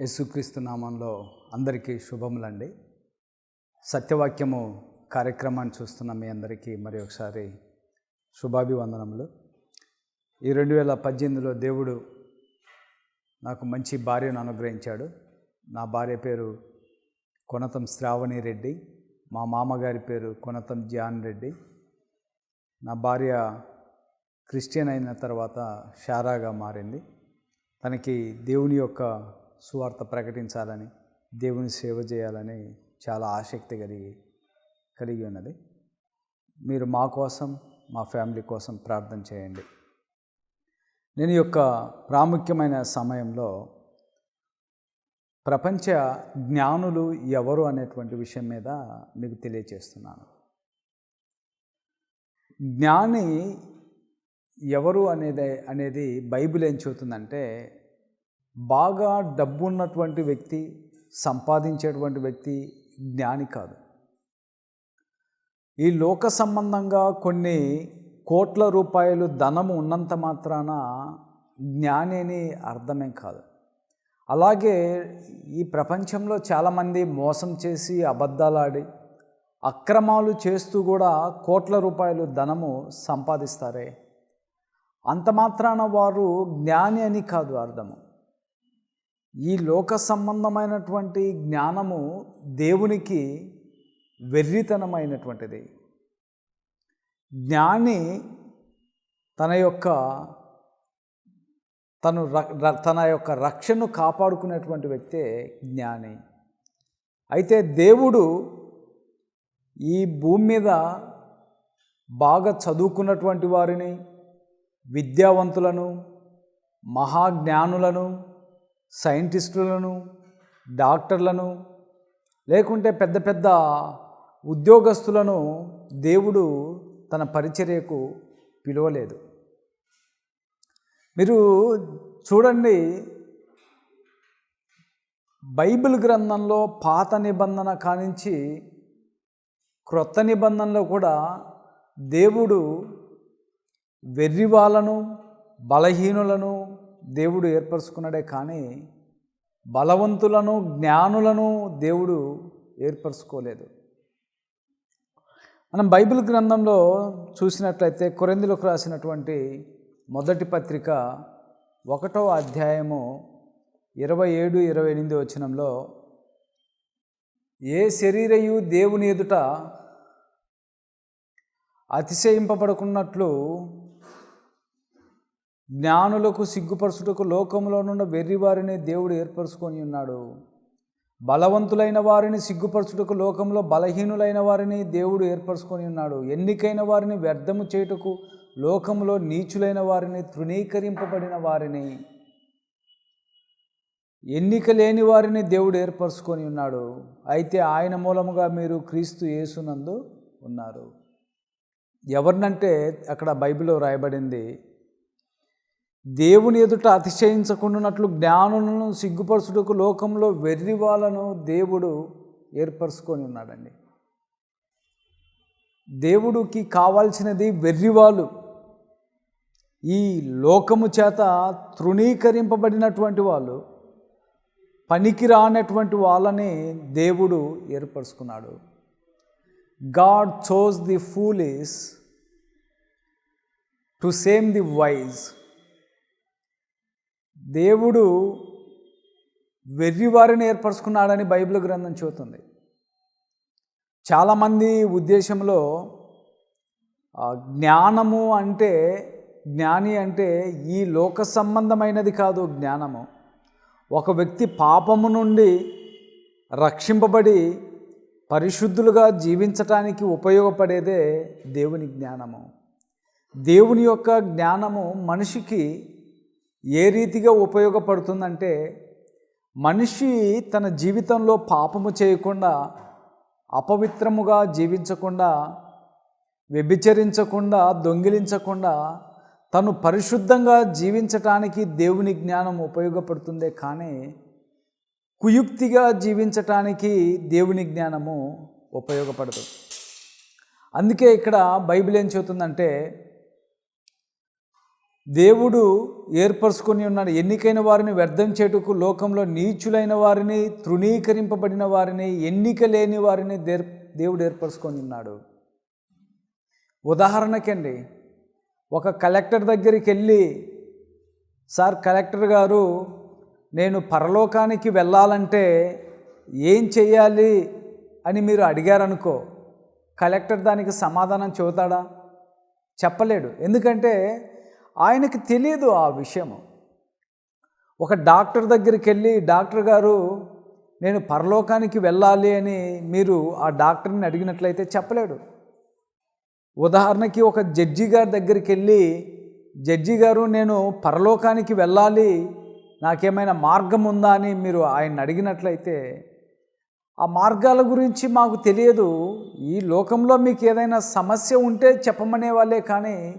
యేసుక్రీస్తు నామంలో అందరికీ శుభములండి. సత్యవాక్యము కార్యక్రమాన్ని చూస్తున్న మీ అందరికీ మరి ఒకసారి శుభాభివందనములు. ఈ రెండు వేల పద్దెనిమిదిలో దేవుడు నాకు మంచి భార్యను అనుగ్రహించాడు. నా భార్య పేరు కొనతం శ్రావణి రెడ్డి. మా మామగారి పేరు కొనతం జాన్ రెడ్డి. నా భార్య క్రిస్టియన్ అయిన తర్వాత షారాగా మారింది. తనకి దేవుని యొక్క సువార్త ప్రకటించాలని దేవుని సేవ చేయాలని చాలా ఆసక్తి కలిగి కలిగి ఉన్నది. మీరు మా కోసం మా ఫ్యామిలీ కోసం ప్రార్థన చేయండి. నేను యొక్క ప్రాముఖ్యమైన సమయంలో ప్రపంచ జ్ఞానులు ఎవరు అనేటువంటి విషయం మీద మీకు తెలియచేస్తున్నాను. జ్ఞాని ఎవరు అనేది అనేది బైబిల్ ఏం చెబుతుందంటే బాగా డబ్బు ఉన్నటువంటి వ్యక్తి సంపాదించేటువంటి వ్యక్తి జ్ఞాని కాదు. ఈ లోక సంబంధంగా కొన్ని కోట్ల రూపాయలు ధనము ఉన్నంత మాత్రాన జ్ఞాని అని అర్థమే కాదు. అలాగే ఈ ప్రపంచంలో చాలామంది మోసం చేసి అబద్ధాలాడి అక్రమాలు చేస్తూ కూడా కోట్ల రూపాయలు ధనము సంపాదిస్తారే? అంత మాత్రాన వారు జ్ఞాని అని కాదు అర్థము. ఈ లోక సంబంధమైనటువంటి జ్ఞానము దేవునికి వెర్రితనమైనటువంటిది. జ్ఞాని తన యొక్క తను తన యొక్క రక్షణను కాపాడుకునేటువంటి వ్యక్తే జ్ఞాని. అయితే దేవుడు ఈ భూమి మీద బాగా చదువుకున్నటువంటి వారిని విద్యావంతులను మహాజ్ఞానులను సైంటిస్టులను డాక్టర్లను లేకుంటే పెద్ద పెద్ద ఉద్యోగస్తులను దేవుడు తన పరిచర్యకు పిలవలేదు. మీరు చూడండి బైబిల్ గ్రంథంలో పాత నిబంధన కానించి క్రొత్త నిబంధనలో కూడా దేవుడు వెర్రివాళ్ళను బలహీనులను దేవుడు ఏర్పరచుకున్నాడే కానీ బలవంతులను జ్ఞానులను దేవుడు ఏర్పరచుకోలేదు. మనం బైబిల్ గ్రంథంలో చూసినట్లయితే కొరిందులకు రాసినటువంటి మొదటి పత్రిక ఒకటో అధ్యాయము ఇరవై ఏడు ఇరవై ఎనిమిది వచనంలో ఏ శరీరయు దేవుని ఎదుట అతిశయింపబడుకున్నట్లు జ్ఞానులకు సిగ్గుపరచుటకు లోకంలో నుండి వెర్రివారిని దేవుడు ఏర్పరచుకొని ఉన్నాడు. బలవంతులైన వారిని సిగ్గుపరచుటకు లోకంలో బలహీనులైన వారిని దేవుడు ఏర్పరచుకొని ఉన్నాడు. ఎన్నికైన వారిని వ్యర్థము చేయుటకు లోకంలో నీచులైన వారిని తృణీకరింపబడిన వారిని. ఎన్నిక లేని వారిని దేవుడు ఏర్పరచుకొని ఉన్నాడు. అయితే ఆయన మూలముగా మీరు క్రీస్తు యేసునందు ఉన్నారు. ఎవరినంటే అక్కడ బైబిల్లో రాయబడింది దేవుని ఎదుట అతిశయించకుండానట్లు జ్ఞానులను సిగ్గుపరచుటకు లోకంలో వెర్రి వాళ్ళను దేవుడు ఏర్పరచుకొని ఉన్నాడండి. దేవుడికి కావాల్సినది వెర్రివాళ్ళు. ఈ లోకము చేత తృణీకరింపబడినటువంటి వాళ్ళు పనికి రానటువంటి వాళ్ళని దేవుడు ఏర్పరచుకున్నాడు. God chose the fool is to same the wise దేవుడు వెర్రివారిని ఏర్పరచుకున్నాడని బైబిల్ గ్రంథం చెబుతుంది. చాలామంది ఉద్దేశంలో జ్ఞానము అంటే జ్ఞాని అంటే ఈ లోక సంబంధమైనది కాదు జ్ఞానము. ఒక వ్యక్తి పాపము నుండి రక్షింపబడి పరిశుద్ధులుగా జీవించటానికి ఉపయోగపడేదే దేవుని జ్ఞానము. దేవుని యొక్క జ్ఞానము మనిషికి ఏ రీతిగా ఉపయోగపడుతుందంటే మనిషి తన జీవితంలో పాపము చేయకుండా అపవిత్రముగా జీవించకుండా వ్యభిచరించకుండా దొంగిలించకుండా తను పరిశుద్ధంగా జీవించటానికి దేవుని జ్ఞానం ఉపయోగపడుతుందే కానీ కుయుక్తిగా జీవించటానికి దేవుని జ్ఞానము ఉపయోగపడదు. అందుకే ఇక్కడ బైబిల్ ఏం చెబుతుందంటే దేవుడు ఏర్పరచుకొని ఉన్నాడు. ఎన్నికైన వారిని వ్యర్థం చేటుకు లోకంలో నీచులైన వారిని తృణీకరింపబడిన వారిని ఎన్నిక లేని వారిని దేర్ దేవుడు ఏర్పరచుకొని ఉన్నాడు. ఉదాహరణకండి ఒక కలెక్టర్ దగ్గరికి వెళ్ళి సార్ కలెక్టర్ గారు నేను పరలోకానికి వెళ్ళాలంటే ఏం చేయాలి అని మీరు అడిగారనుకో కలెక్టర్ దానికి సమాధానం చెబుతాడా? చెప్పలేడు. ఎందుకంటే ఆయనకి తెలియదు ఆ విషయము. ఒక డాక్టర్ దగ్గరికి వెళ్ళి డాక్టర్ గారు నేను పరలోకానికి వెళ్ళాలి అని మీరు ఆ డాక్టర్ని అడిగినట్లయితే చెప్పలేడు. ఉదాహరణకి ఒక జడ్జి గారి దగ్గరికి వెళ్ళి జడ్జి గారు నేను పరలోకానికి వెళ్ళాలి నాకేమైనా మార్గం ఉందా? అని మీరు ఆయన అడిగినట్లయితే ఆ మార్గాల గురించి మాకు తెలియదు. ఈ లోకంలో మీకు ఏదైనా సమస్య ఉంటే చెప్పమనే వాళ్ళే కానీ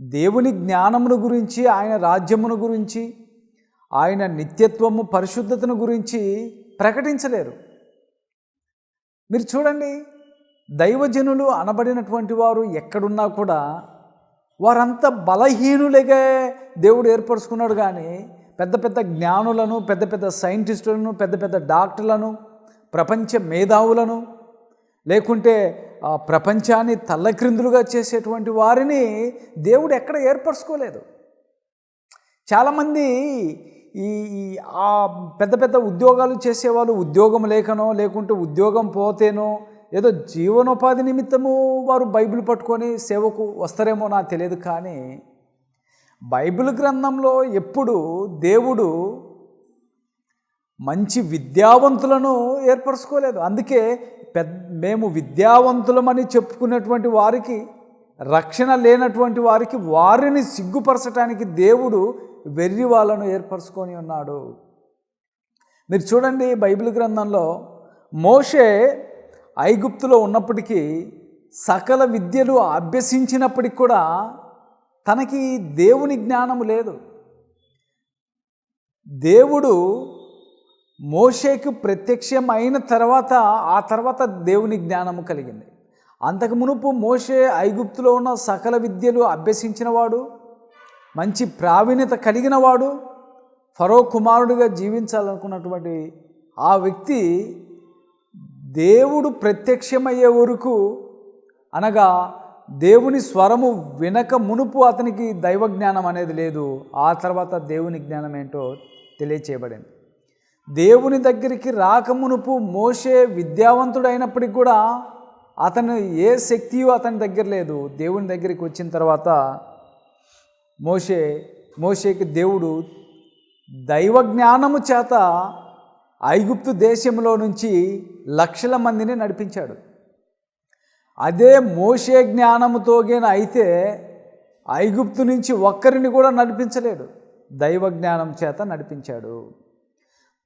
దేవుని జ్ఞానమును గురించి ఆయన రాజ్యమును గురించి ఆయన నిత్యత్వము పరిశుద్ధతను గురించి ప్రకటించలేరు. మీరు చూడండి దైవజనులు అనబడినటువంటి వారు ఎక్కడున్నా కూడా వారంతా బలహీనులుగా దేవుడు ఏర్పరచుకున్నాడు కానీ పెద్ద పెద్ద జ్ఞానులను పెద్ద పెద్ద సైంటిస్టులను పెద్ద పెద్ద డాక్టర్లను ప్రపంచ మేధావులను లేకుంటే ఆ ప్రపంచాన్ని తల్లక్రిందులుగా చేసేటువంటి వారిని దేవుడు ఎక్కడ ఏర్పరచుకోలేదు. చాలామంది ఈ ఈ ఆ పెద్ద పెద్ద ఉద్యోగాలు చేసేవాళ్ళు ఉద్యోగం లేకనో లేకుంటే ఉద్యోగం పోతేనో ఏదో జీవనోపాధి నిమిత్తము వారు బైబిల్ పట్టుకొని సేవకు వస్తారేమో నాకు తెలియదు కానీ బైబిల్ గ్రంథంలో ఎప్పుడు దేవుడు మంచి విద్యావంతులను ఏర్పరచుకోలేదు. అందుకే పెద్ద మేము విద్యావంతులమని చెప్పుకున్నటువంటి వారికి రక్షణ లేనటువంటి వారికి వారిని సిగ్గుపరచడానికి దేవుడు వెర్రి వాళ్ళను ఏర్పరచుకొని ఉన్నాడు. మీరు చూడండి బైబిల్ గ్రంథంలో మోషే ఐగుప్తులో ఉన్నప్పటికీ సకల విద్యలు అభ్యసించినప్పటికి కూడా తనకి దేవుని జ్ఞానము లేదు. దేవుడు మోషేకు ప్రత్యక్షం అయిన తర్వాత ఆ తర్వాత దేవుని జ్ఞానము కలిగింది. అంతకు మునుపు మోషే ఐగుప్తులో ఉన్న సకల విద్యలు అభ్యసించినవాడు మంచి ప్రావీణ్యత కలిగినవాడు ఫరో కుమారుడిగా జీవించాలనుకున్నటువంటి ఆ వ్యక్తి దేవుడు ప్రత్యక్షమయ్యే వరకు అనగా దేవుని స్వరము వినక మునుపు అతనికి దైవ జ్ఞానం అనేది లేదు. ఆ తర్వాత దేవుని జ్ఞానం ఏంటో తెలియచేయబడింది. దేవుని దగ్గరికి రాకమునుపు మోసే విద్యావంతుడైనప్పటికి కూడా అతను ఏ శక్తియో అతని దగ్గర లేదు. దేవుని దగ్గరికి వచ్చిన తర్వాత మోషే మోషేకి దేవుడు దైవ జ్ఞానము చేత ఐగుప్తు దేశంలో నుంచి లక్షల మందిని నడిపించాడు. అదే మోషే జ్ఞానముతోగేన అయితే ఐగుప్తు నుంచి ఒక్కరిని కూడా నడిపించలేడు. దైవ జ్ఞానం చేత నడిపించాడు.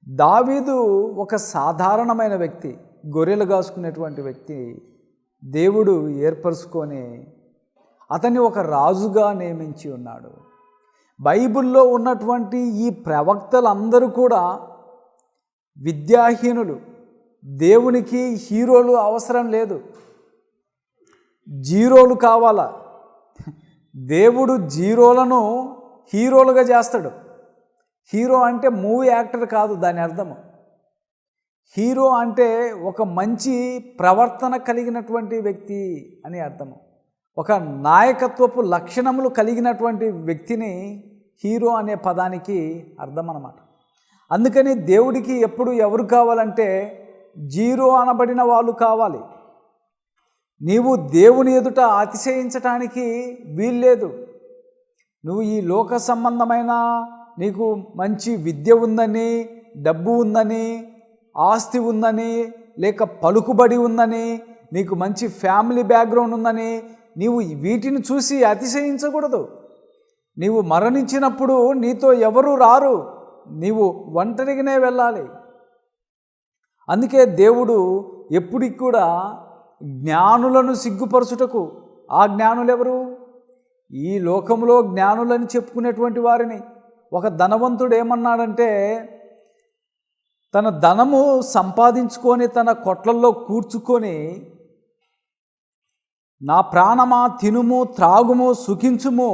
దావీదు ఒక సాధారణమైన వ్యక్తి గొర్రెలు కాసుకునేటువంటి వ్యక్తి. దేవుడు ఏర్పరచుకొని అతన్ని ఒక రాజుగా నియమించి ఉన్నాడు. బైబిల్లో ఉన్నటువంటి ఈ ప్రవక్తలందరూ కూడా విద్యాహీనులు. దేవునికి హీరోలు అవసరం లేదు. జీరోలు కావాలా? దేవుడు జీరోలను హీరోలుగా చేస్తాడు. హీరో అంటే మూవీ యాక్టర్ కాదు దాని అర్థము హీరో అంటే ఒక మంచి ప్రవర్తన కలిగినటువంటి వ్యక్తి అని అర్థము ఒక నాయకత్వపు లక్షణములు కలిగినటువంటి వ్యక్తిని హీరో అనే పదానికి అర్థం అన్నమాట. అందుకని దేవుడికి ఎప్పుడు ఎవరు కావాలంటే జీరో అనబడిన వాళ్ళు కావాలి. నీవు దేవుని ఎదుట అతిశయించటానికి వీల్లేదు. నువ్వు ఈ లోక సంబంధమైన నీకు మంచి విద్య ఉందని డబ్బు ఉందని ఆస్తి ఉందని లేక పలుకుబడి ఉందని నీకు మంచి ఫ్యామిలీ బ్యాక్గ్రౌండ్ ఉందని నీవు వీటిని చూసి అతిశయించకూడదు. నీవు మరణించినప్పుడు నీతో ఎవరు రారు? నీవు ఒంటరిగానే వెళ్ళాలి. అందుకే దేవుడు ఎప్పటికి కూడా జ్ఞానులను సిగ్గుపరచుటకు ఆ జ్ఞానులు ఎవరు ఈ లోకంలో జ్ఞానులని చెప్పుకునేటువంటి వారిని. ఒక ధనవంతుడు ఏమన్నాడంటే తన ధనము సంపాదించుకొని తన కొట్లల్లో కూర్చుకొని నా ప్రాణమా తినుము త్రాగుము సుఖించుము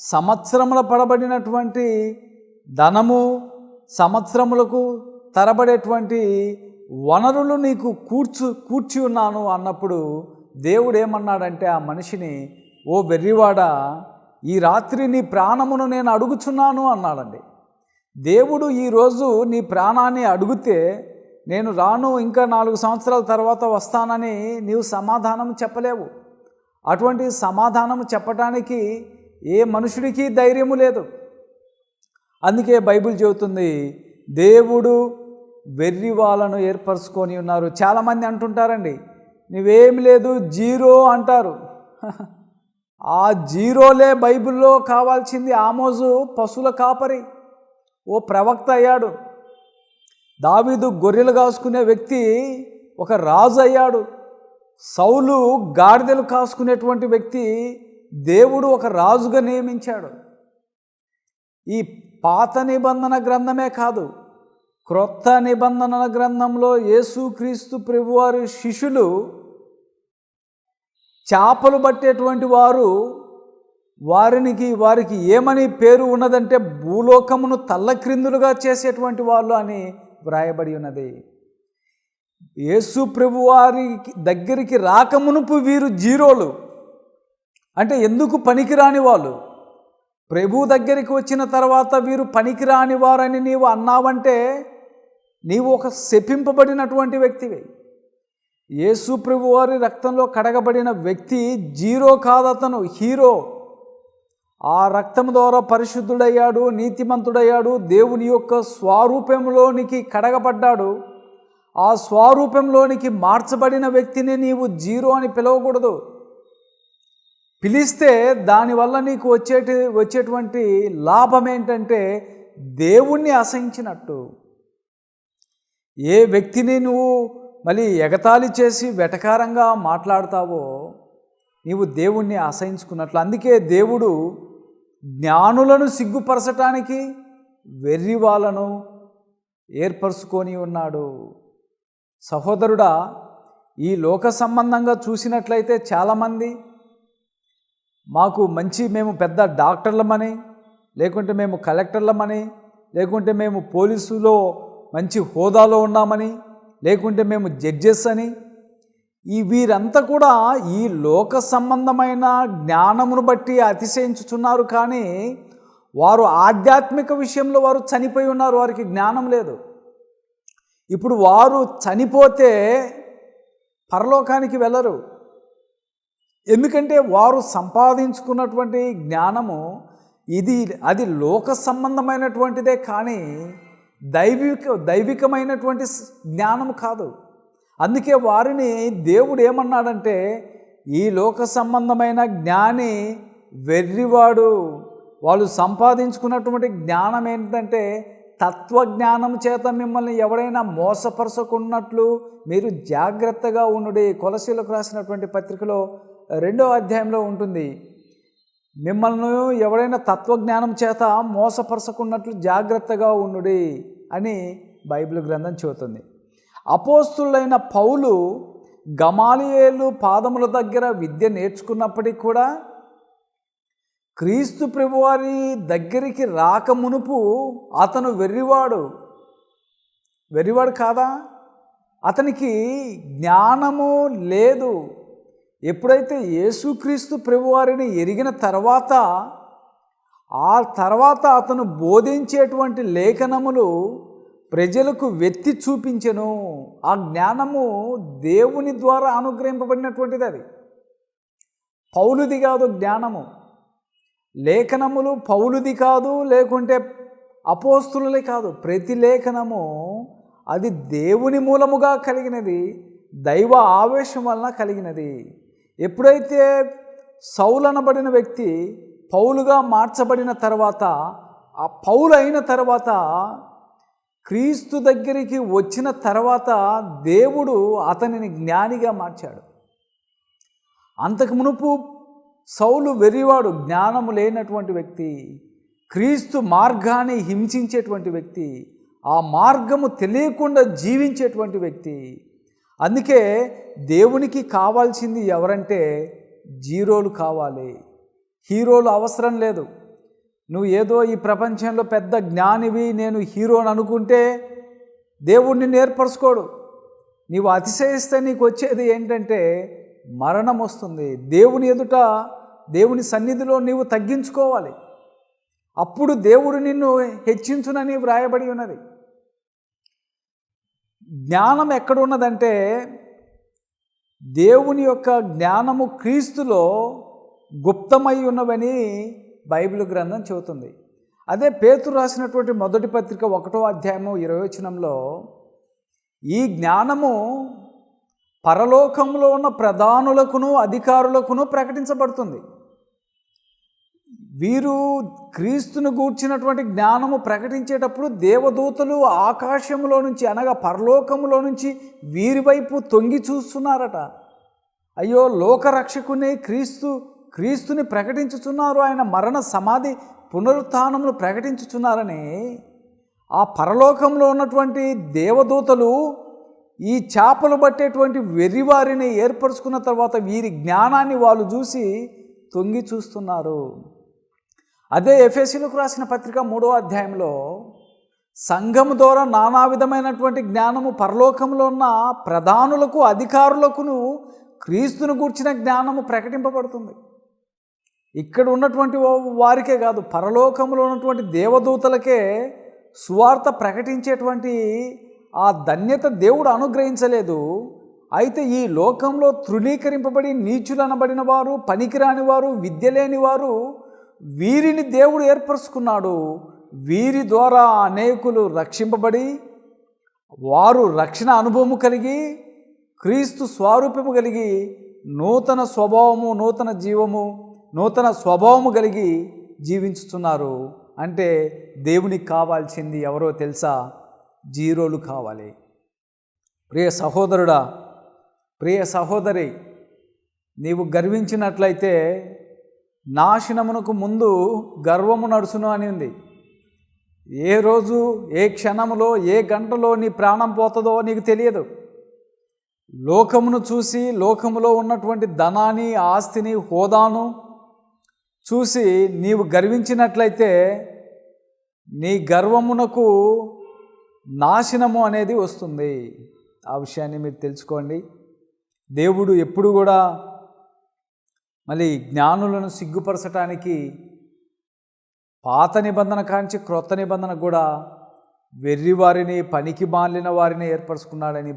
సంవత్సరముల పడబడినటువంటి ధనము సంవత్సరములకు తరబడేటువంటి వనరులు నీకు కూర్చు కూర్చి ఉన్నాను అన్నప్పుడు దేవుడు ఏమన్నాడంటే ఆ మనిషిని ఓ వెర్రివాడ ఈ రాత్రి నీ ప్రాణమును నేను అడుగుచున్నాను అన్నాడండి. దేవుడు ఈరోజు నీ ప్రాణాన్ని అడిగితే నేను రాను ఇంకా నాలుగు సంవత్సరాల తర్వాత వస్తానని నీవు సమాధానం చెప్పలేవు. అటువంటి సమాధానం చెప్పటానికి ఏ మనుషుడికి ధైర్యము లేదు. అందుకే బైబిల్ చెబుతుంది దేవుడు వెర్రి వాళ్ళను ఏర్పరచుకొని ఉన్నారు. చాలామంది అంటుంటారండి నువ్వేం లేదు జీరో అంటారు. ఆ జీరోలే బైబిల్లో కావాల్సింది ఆమోజు పశువుల కాపరి. ఓ ప్రవక్త అయ్యాడు. దావీదు గొర్రెలు కాసుకునే వ్యక్తి ఒక రాజు అయ్యాడు. సౌలు గాడిదలు కాసుకునేటువంటి వ్యక్తి దేవుడు ఒక రాజుగా నియమించాడు. ఈ పాత నిబంధన గ్రంథమే కాదు క్రొత్త నిబంధన గ్రంథంలో యేసుక్రీస్తు ప్రభువారి శిష్యులు చేపలు పట్టేటువంటి వారు వారికి వారికి ఏమని పేరు ఉన్నదంటే భూలోకమును తల్లక్రిందులుగా చేసేటువంటి వాళ్ళు అని వ్రాయబడి ఉన్నది. యేసు ప్రభు వారి దగ్గరికి రాకమునుపు వీరు జీరోలు. అంటే ఎందుకు పనికిరాని వాళ్ళు? ప్రభు దగ్గరికి వచ్చిన తర్వాత వీరు పనికిరాని వారని నీవు అన్నావంటే నీవు ఒక శపింపబడినటువంటి వ్యక్తివి. యేసుప్రభు వారి రక్తంలో కడగబడిన వ్యక్తి జీరో కాదతను హీరో. ఆ రక్తం ద్వారా పరిశుద్ధుడయ్యాడు నీతిమంతుడయ్యాడు దేవుని యొక్క స్వరూపంలోనికి కడగబడ్డాడు. ఆ స్వరూపంలోనికి మార్చబడిన వ్యక్తిని నీవు జీరో అని పిలవకూడదు. పిలిస్తే దానివల్ల నీకు వచ్చేటి వచ్చేటువంటి లాభం ఏంటంటే దేవుణ్ణి అసహించినట్టు. ఏ వ్యక్తిని నువ్వు మళ్ళీ ఎగతాళి చేసి వెటకారంగా మాట్లాడతావో నీవు దేవుణ్ణి ఆశయించుకున్నట్లు. అందుకే దేవుడు జ్ఞానులను సిగ్గుపరచటానికి వెర్రి వాళ్ళను ఏర్పరచుకొని ఉన్నాడు. సహోదరుడా ఈ లోక సంబంధంగా చూసినట్లయితే చాలామంది మాకు మంచి మేము పెద్ద డాక్టర్లమని లేకుంటే మేము కలెక్టర్లమని లేకుంటే మేము పోలీసులో మంచి హోదాలో ఉన్నామని లేకుంటే మేము జడ్జెస్ అని. ఈ వీరంతా కూడా ఈ లోక సంబంధమైన జ్ఞానమును బట్టి అతిశయించుచున్నారు కానీ వారు ఆధ్యాత్మిక విషయంలో వారు చనిపోయి ఉన్నారు వారికి జ్ఞానం లేదు. ఇప్పుడు వారు చనిపోతే పరలోకానికి వెళ్ళరు. ఎందుకంటే వారు సంపాదించుకున్నటువంటి జ్ఞానము ఇది అది లోక సంబంధమైనటువంటిదే కానీ దైవిక దైవికమైనటువంటి జ్ఞానం కాదు. అందుకే వారిని దేవుడు ఏమన్నాడంటే ఈ లోక సంబంధమైన జ్ఞాని వెర్రివాడు. వాళ్ళు సంపాదించుకున్నటువంటి జ్ఞానం ఏంటంటే తత్వజ్ఞానం చేత మిమ్మల్ని ఎవరైనా మోసపరచకున్నట్లు మీరు జాగ్రత్తగా ఉండుడి. కొలసీలకు రాసినటువంటి పత్రికలో రెండో అధ్యాయంలో ఉంటుంది మిమ్మల్ని ఎవరైనా తత్వజ్ఞానం చేత మోసపరచకున్నట్లు జాగ్రత్తగా ఉండుడి. అని బైబిల్ గ్రంథం చెబుతుంది. అపోస్తులైన పౌలు గమాలియేలు పాదముల దగ్గర విద్య నేర్చుకున్నప్పటికీ కూడా క్రీస్తు ప్రభువారి దగ్గరికి రాక మునుపు అతను వెర్రివాడు. వెర్రివాడు కాదా? అతనికి జ్ఞానము లేదు. ఎప్పుడైతే యేసుక్రీస్తు ప్రభువారిని ఎరిగిన తర్వాత ఆ తర్వాత అతను బోధించేటువంటి లేఖనములు ప్రజలకు వెత్తి చూపించెను. ఆ జ్ఞానము దేవుని ద్వారా అనుగ్రహింపబడినటువంటిది అది. పౌలుది కాదు జ్ఞానము. లేఖనములు పౌలుది కాదు లేకుంటే అపోస్తులే కాదు. ప్రతి లేఖనము అది దేవుని మూలముగా కలిగినది దైవ ఆవేశం వలన కలిగినది. ఎప్పుడైతే సౌలనబడిన వ్యక్తి పౌలుగా మార్చబడిన తర్వాత ఆ పౌలు అయిన తర్వాత క్రీస్తు దగ్గరికి వచ్చిన తర్వాత దేవుడు అతనిని జ్ఞానిగా మార్చాడు. అంతకు మునుపు సౌలు వెర్రివాడు జ్ఞానము లేనటువంటి వ్యక్తి క్రీస్తు మార్గాన్ని హింసించేటువంటి వ్యక్తి ఆ మార్గము తెలియకుండా జీవించేటువంటి వ్యక్తి అందుకే దేవునికి కావాల్సింది ఎవరంటే జీరోలు కావాలి. హీరోలు అవసరం లేదు. నువ్వు ఏదో ఈ ప్రపంచంలో పెద్ద జ్ఞానివి నేను హీరోని అనుకుంటే దేవుణ్ణి నేర్పరచుకోడు నీవు అతిశయిస్తే నీకు వచ్చేది ఏంటంటే మరణం వస్తుంది. దేవుని ఎదుట దేవుని సన్నిధిలో నీవు తగ్గించుకోవాలి. అప్పుడు దేవుడు నిన్ను హెచ్చించునని వ్రాయబడి ఉన్నది. జ్ఞానం ఎక్కడ ఉన్నదంటే దేవుని యొక్క జ్ఞానము క్రీస్తులో గుప్తమై ఉన్నవని బైబిల్ గ్రంథం చెబుతుంది. అదే పేతురు రాసినటువంటి మొదటి పత్రిక ఒకటో అధ్యాయము ఇరవై వచనంలో ఈ జ్ఞానము పరలోకంలో ఉన్న ప్రధానులకును అధికారులకును ప్రకటించబడుతుంది. వీరు క్రీస్తును గూర్చినటువంటి జ్ఞానము ప్రకటించేటప్పుడు దేవదూతలు ఆకాశంలో నుంచి అనగా పరలోకములో నుంచి వీరి వైపు తొంగి చూస్తున్నారట. అయ్యో లోకరక్షకుని క్రీస్తు క్రీస్తుని ప్రకటించుచున్నారు. ఆయన మరణ సమాధి పునరుత్నమును ప్రకటించుచున్నారని ఆ పరలోకంలో ఉన్నటువంటి దేవదూతలు ఈ చేపలు పట్టేటువంటి వెర్రివారిని ఏర్పరచుకున్న తర్వాత వీరి జ్ఞానాన్ని వాళ్ళు చూసి తొంగి చూస్తున్నారు. అదే ఎఫ్ఎస్సీలకు రాసిన పత్రిక మూడో అధ్యాయంలో సంఘము ద్వారా నానా విధమైనటువంటి జ్ఞానము పరలోకంలో ఉన్న ప్రధానులకు అధికారులకును క్రీస్తును గూర్చిన జ్ఞానము ప్రకటింపబడుతుంది. ఇక్కడ ఉన్నటువంటి వారికే కాదు పరలోకంలో ఉన్నటువంటి దేవదూతలకే సువార్త ప్రకటించేటువంటి ఆ ధన్యత దేవుడు అనుగ్రహించలేదు. అయితే ఈ లోకంలో తృణీకరింపబడి నీచులనబడిన వారు పనికిరాని వారు విద్య లేని వారు వీరిని దేవుడు ఏర్పరచుకున్నాడు. వీరి ద్వారా అనేకులు రక్షింపబడి వారు రక్షణ అనుభవము కలిగి క్రీస్తు స్వరూపము కలిగి నూతన స్వభావము నూతన జీవము నూతన స్వభావము కలిగి జీవించుతున్నారు. అంటే దేవునికి కావాల్సింది ఎవరో తెలుసా? జీరోలు కావాలి. ప్రియ సహోదరుడా ప్రియ సహోదరి నీవు గర్వించినట్లయితే నాశనమునకు ముందు గర్వము నడుచును అని ఉంది. ఏ రోజు ఏ క్షణములో ఏ గంటలో నీ ప్రాణం పోతుందో నీకు తెలియదు. లోకమును చూసి లోకములో ఉన్నటువంటి ధనాన్ని ఆస్తిని హోదాను చూసి నీవు గర్వించినట్లయితే నీ గర్వమునకు నాశనము అనేది వస్తుంది. ఆ విషయాన్ని మీరు తెలుసుకోండి. దేవుడు ఎప్పుడు కూడా మళ్ళీ జ్ఞానులను సిగ్గుపరచటానికి పాత నిబంధన కాంచి క్రొత్త నిబంధన కూడా వెర్రి వారిని పనికి మాలిన వారిని ఏర్పరచుకున్నాడని